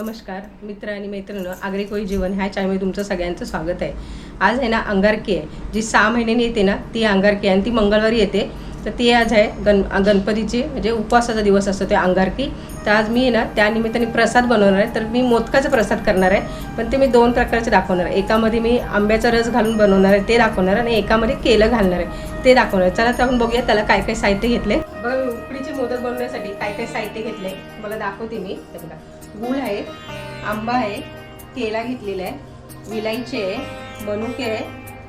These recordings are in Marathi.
नमस्कार मित्र आणि मैत्रिणी आगरी कोळी जीवन ह्या चॅनलमध्ये तुमचं सगळ्यांचं स्वागत आहे. आज आहे ना अंगारकी आहे जी सहा महिन्यांनी येते ना ती अंगारकी आहे आणि ती मंगळवारी येते. तर ती आज आहे गण गणपतीची म्हणजे उपवासाचा दिवस असतो ते अंगारकी. तर आज मी आहे ना त्या निमित्ताने प्रसाद बनवणार आहे. तर मी मोदकाचा प्रसाद करणार आहे पण ते मी दोन प्रकारचे दाखवणार आहे. एकामध्ये मी आंब्याचा रस घालून बनवणार आहे ते दाखवणार आहे आणि एकामध्ये केलं घालणार आहे ते दाखवणार आहे. चला तर आपण बघूया त्याला काय काय साहित्य घेतले काय साहित्य घेतलंय मला दाखवते मी. ते बघा. गूळ आहे आंबा आहे केला घेतलेला आहे विलायची आहे मनुके आहे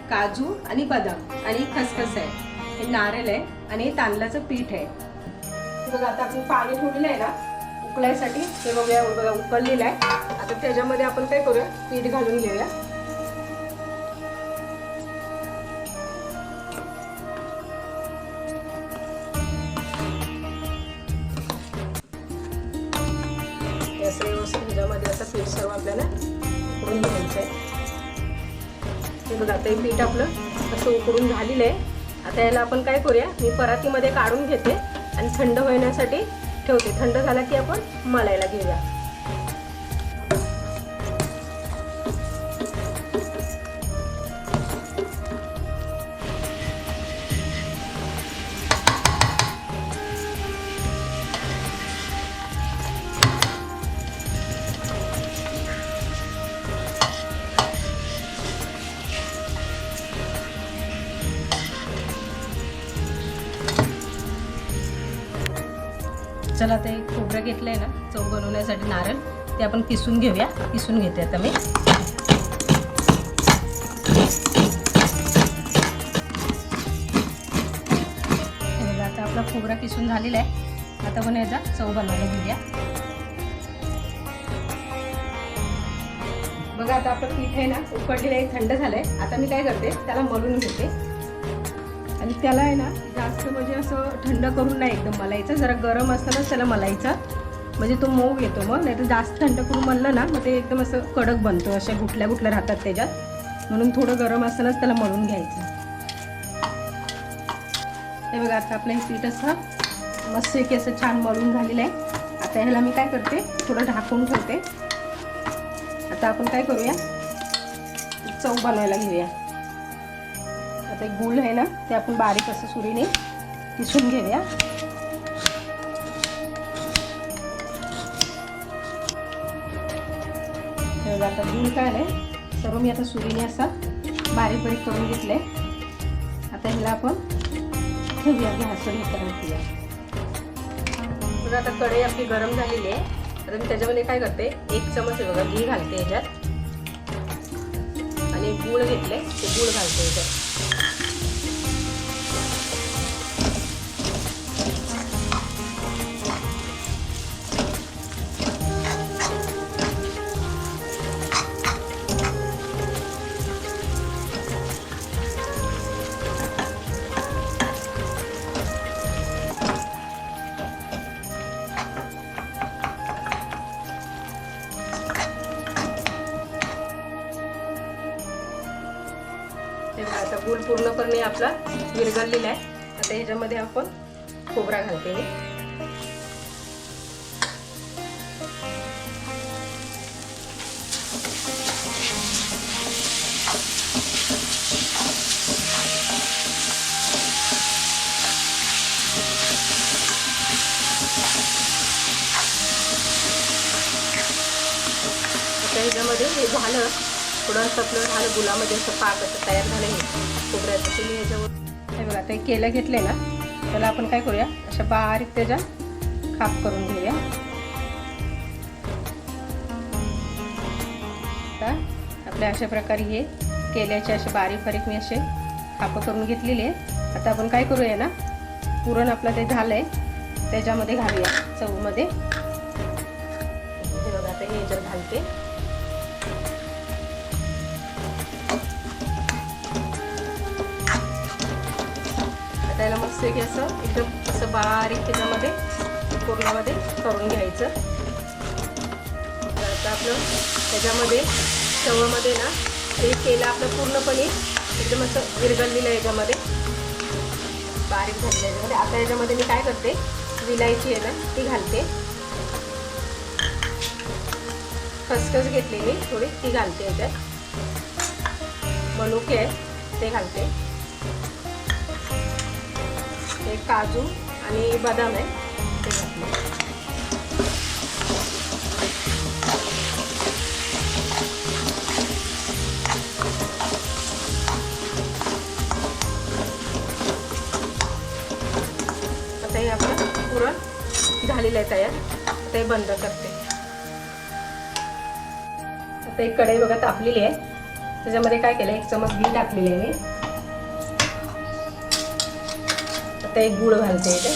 काजू आणि बदाम आणि खसखस आहे. हे नारळ आहे आणि हे तांदळाचं पीठ आहे. बघा आता आपण पाणी ठेवलेलं आहे ना उकळायसाठी. हे बघूया बघा उकळलेलं आहे. आता त्याच्यामध्ये आपण काय करूया? पीठ घालून घेऊया. आपल्याला उकडून घ्यायचं आहे हे बघा आता हे पीठ आपलं असं उकडून झालेलं आहे. आता याला आपण काय करूया? मी परातीमध्ये काढून घेते आणि थंड होण्यासाठी ठेवते. थंड झाला की आपण मळायला घेऊया. चला ते खोबरं घेतलंय ना चव बनवण्यासाठी नारळ ते आपण किसून घेऊया. किसून घेते आता मी. बघा, आता आपला खोबरा किसून झालेला आहे. आता आपण याचा चव बनवायला घेऊया. बघा आता आपलं पीठ आहे ना उकडलेलं आहे थंड झालंय. आता मी काय करते त्याला मळून घेते. आणि त्याला आहे ना जास्त म्हणजे असं थंड करून नाही एकदम मलायचं जरा गरम असतानाच त्याला मलायचा म्हणजे तो मऊ येतो मग. नाही तर जास्त थंड करून म्हणलं ना मग ते एकदम असं कडक बनतो. अशा गुठल्या गुठल्या राहतात त्याच्यात. म्हणून थोडं गरम असतानाच त्याला मळून घ्यायचं. हे बघा आता आपलं हे पीठ असं मस्त की असं छान मळून झालेलं आहे. आता ह्याला मी काय करते थोडं ढाकून ठेवते. आता आपण काय करूया? चव बनवायला घेऊया. आता एक गुळ आहे ना ते आपण बारीक असं सुरीने किसून घेऊया. आता गुळ काय आहे सर्व मी आता सुरीने असा बारीक बारीक करून घेतले. आता ह्याला आपण ठेवूया गॅसवर हे करून ठेवूया. आता कढई आपली गरम झालेली आहे. आता मी त्याच्यामध्ये काय करते एक चमच आहे बघा घी घालते याच्यात आणि गूळ घेतले ते गूळ घालते याच्यात पूर्णपणे आपला विरघळलेला आहे. आता ह्याच्यामध्ये आपण खोबरा घालते आता ह्याच्यामध्ये हे झालं. थोडं असं आपलं झालं गुलामध्ये असं पाक असं तयार झालं हे. खोबऱ्याचं तुम्ही ह्याच्यावर हे बघा आता हे केलं घेतलं ना त्याला आपण काय करूया? अशा बारीक त्याच्या खाप करून घेऊया. आता आपल्या अशा प्रकारे हे केल्याचे असे बारीक बारीक मी असे खापं करून घेतलेले आहे आता आपण काय करूया ना? पुरण आपलं ते झालं आहे त्याच्यामध्ये घालूया चवमध्ये. हे बघा आता हे याच्यात घालते. आता मस्त की असं एकदम असं बारीक त्याच्यामध्ये पूर्णामध्ये करून घ्यायचं. आता आपलं त्याच्यामध्ये चवमध्ये ना ते केलं आपलं पूर्णपणे एकदम असं विरगळलेलं आहे याच्यामध्ये. बारीक झालेलं याच्यामध्ये. आता याच्यामध्ये मी काय करते विलायची आहे ना ती घालते. खसखस घेतली मी थोडी ती घालते याच्यात. मनुके आहे ते घालते. ते काजू आणि बदाम आहे. ते घातले आता हे आपलं पुरण झालेलं आहे तयार. ते बंद करते. आता एक कढई बघा तापलेली आहे. त्याच्यामध्ये काय केलं एक चमच घी टाकलेली आहे मी. फक्त एक गुळ घालते इथे.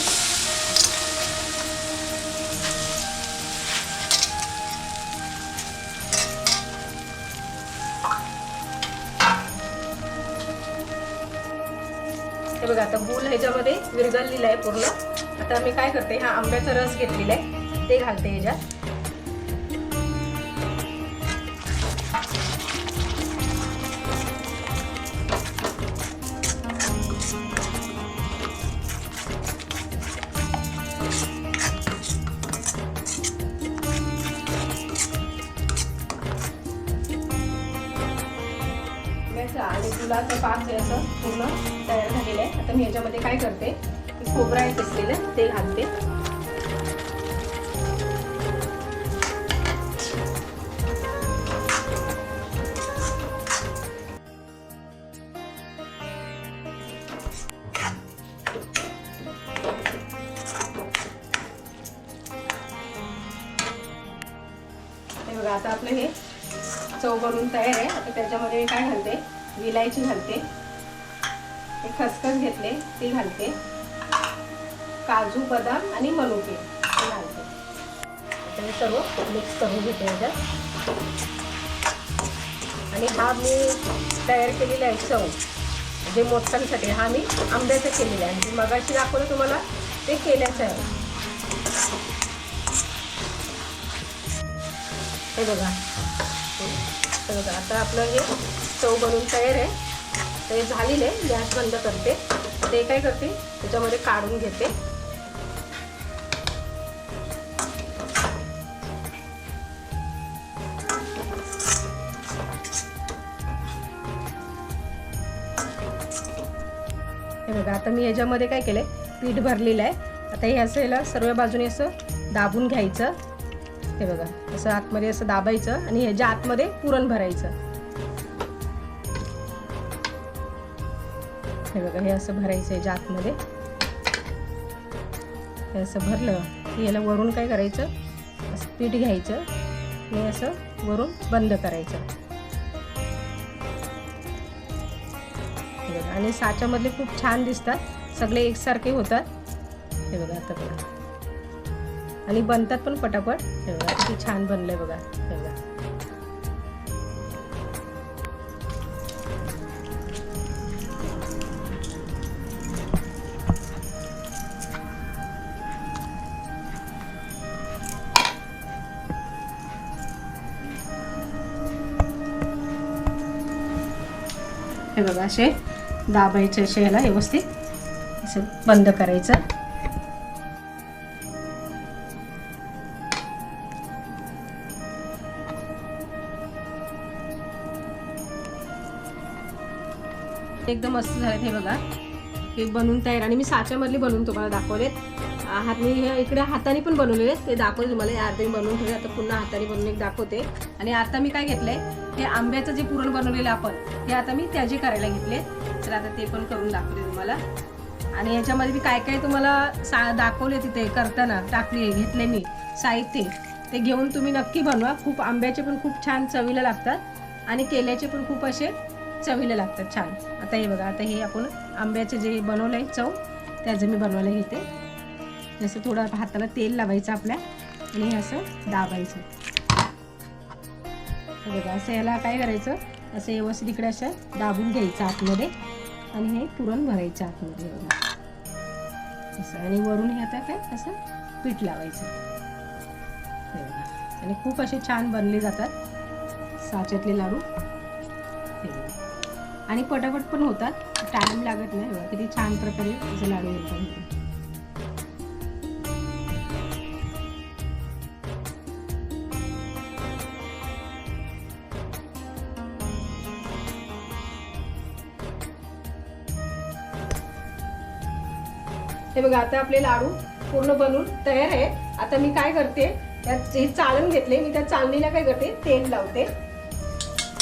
हे बघा आता गुळ ह्याच्यामध्ये विरघळलेला आहे पूर्ण. आता मी काय करते हा आंब्याचा रस घेतलेला आहे ते घालते ह्याच्यात. फुलाचं पाच गुलाचं असं पूर्ण तयार झालेलं आहे. आता मी याच्यामध्ये काय करते? खोबरं आहे किसलेलं ते घालते. बघा आता आपलं हे चव बनवून तयार आहे. आता त्याच्यामध्ये काय घालते? विलायची घालते. हे खसखस घेतले ते घालते. काजू बदाम आणि मनुके ते घालते. आता हे सर्व मिक्स करून घेते याच्यात आणि हा मी तयार केलेला आहे चव. म्हणजे जे मोठ्यांसाठी हा मी आंब्याचा केलेला आहे. म्हणजे मगाशी दाखवलं तुम्हाला ते केल्याचं आहे. हे बघा. हे बघा आता आपलं हे चव बनवून तयार आहे. ते झालेलं आहे गॅस बंद करते. ते काय करते त्याच्यामध्ये काढून घेते. हे बघा आता मी याच्यामध्ये काय केलंय पीठ भरलेलं आहे. आता हे असं याला सर्व बाजूने असं दाबून घ्यायचं. हे बघा असं आतमध्ये असं दाबायचं आणि ह्याच्या आतमध्ये पुरण भरायचं. हे बघा हे असं भरायचं आहे जातमध्ये. हे असं भरलं की याला वरून काय करायचं? असं पीठ घ्यायचं आणि असं वरून बंद करायचं. बघा आणि साच्यामधले खूप छान दिसतात. सगळे एकसारखे होतात. हे बघा आता बघा. आणि बनतात पण पटापट. हे बघा किती छान बनलंय बघा. हे बघा. हे बघा असे दाबायचे असे ह्याला व्यवस्थित असं बंद करायचं. एकदम मस्त झालेत हे बघा. हे बनवून तयार आणि मी साच्यामधली बनवून तुम्हाला दाखवलेत. हात मी हे इकडे हाताने पण बनवलेले ते दाखवले तुम्हाला. अर्धे बनवून ठेवले. आता पुन्हा हाताने बनवून एक दाखवते. आणि आता मी काय घेतलंय? हे आंब्याचं जे पुरण बनवलेलं आपण हे आता मी त्याचे करायला घेतले. तर आता ते पण करून दाखवते तुम्हाला. आणि याच्यामध्ये मी काय काय तुम्हाला सा दाखवले तिथे करताना टाकले घेतले मी. साहित्य. ते घेऊन तुम्ही नक्की बनवा. खूप आंब्याचे पण खूप छान चवीला लागतात. आणि केल्याचे पण खूप असे चवीला लागतात छान. आता हे बघा आता हे आपण आंब्याचे जे बनवलं आहे चव त्याचं मी बनवायला घेते. जसं थोडं हाताला तेल लावायचं आपल्या आणि हे असं दाबायचं. बघा असं याला काय करायचं? असं व्यवस्थित इकडे असं दाबून घ्यायचं आतमध्ये आणि हे पुरण भरायचं आतमध्ये बघा. असं आणि वरून हे आता काय? असं पीठ लावायचं. आणि खूप असे छान बनले जातात. साच्यातले लाडू. आणि पटापट पण होतात. टाइम लागत नाही किती छान प्रकारे लाडू येतात. हे बघा आता आपले लाडू पूर्ण बनवून तयार आहे आता मी काय करते त्यात हे चाळण घेतले मी त्या चालणीला काय करते तेल लावते.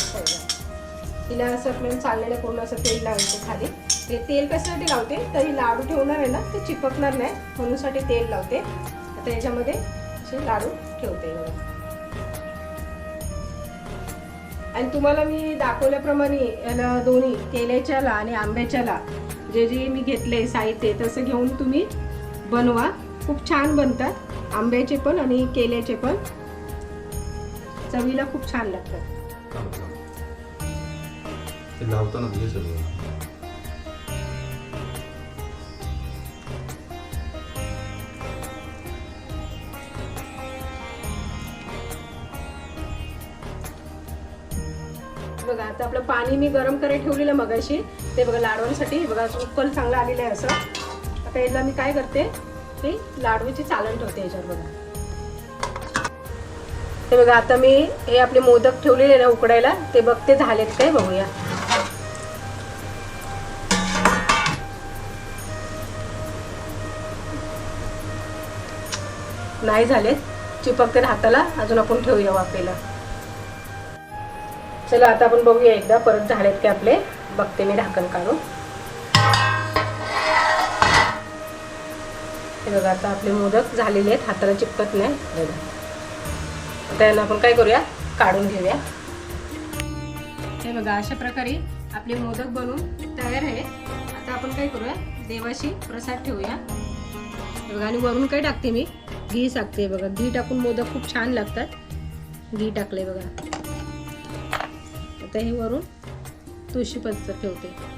हिला तिला असं आपल्याला चालणीला पूर्ण असं तेल लावायचं खाली. ते तेल कशासाठी लावते? तर लाडू ठेवणार आहे ना ते चिपकणार नाही म्हणूनसाठी तेल लावते. आता याच्यामध्ये असे लाडू ठेवते. आणि तुम्हाला मी दाखवल्याप्रमाणे याला दोन्ही केल्याच्याला आणि आंब्याच्याला जे जे मी घेतले साहित्य तसं घेऊन तुम्ही बनवा. खूप छान बनतात. आंब्याचे पण आणि केल्याचे पण. चवीला खूप छान लागतात. लावताना बघा आता आपलं पाणी मी गरम करायला ठेवलेलं मगाशी. ते बघा लाडवांसाठी. बघा उकल चांगला आलेलं आहे असं. आता याला मी काय करते ते लाडूची चालण ठेवते याच्यावर बघा. ते बघा आता मी हे आपले मोदक ठेवलेले ना उकडायला ते बघते झालेत काय बघूया. नाही झालेत चिपकते हाताला अजून आपण ठेवूया वाफेला. चला आता आपण बघूया एकदा परत झालेत की आपले. बघते मी ढाकण काढून. हे बघा आता आपले मोदक झालेले आहेत हाताला चिपकत नाही. बघा. आता यांना आपण काय करूया? काढून घेऊया. हे बघा अशा प्रकारे आपले मोदक बनवून तयार आहे आता आपण काय करूया? देवाशी प्रसाद ठेवूया. बघा आणि वरून काय टाकते मी? घी टाकते बघा. घी टाकून मोदक खूप छान लागतात. घी टाकले बघा. आता हे वरून तुळशीपत्र ठेवते.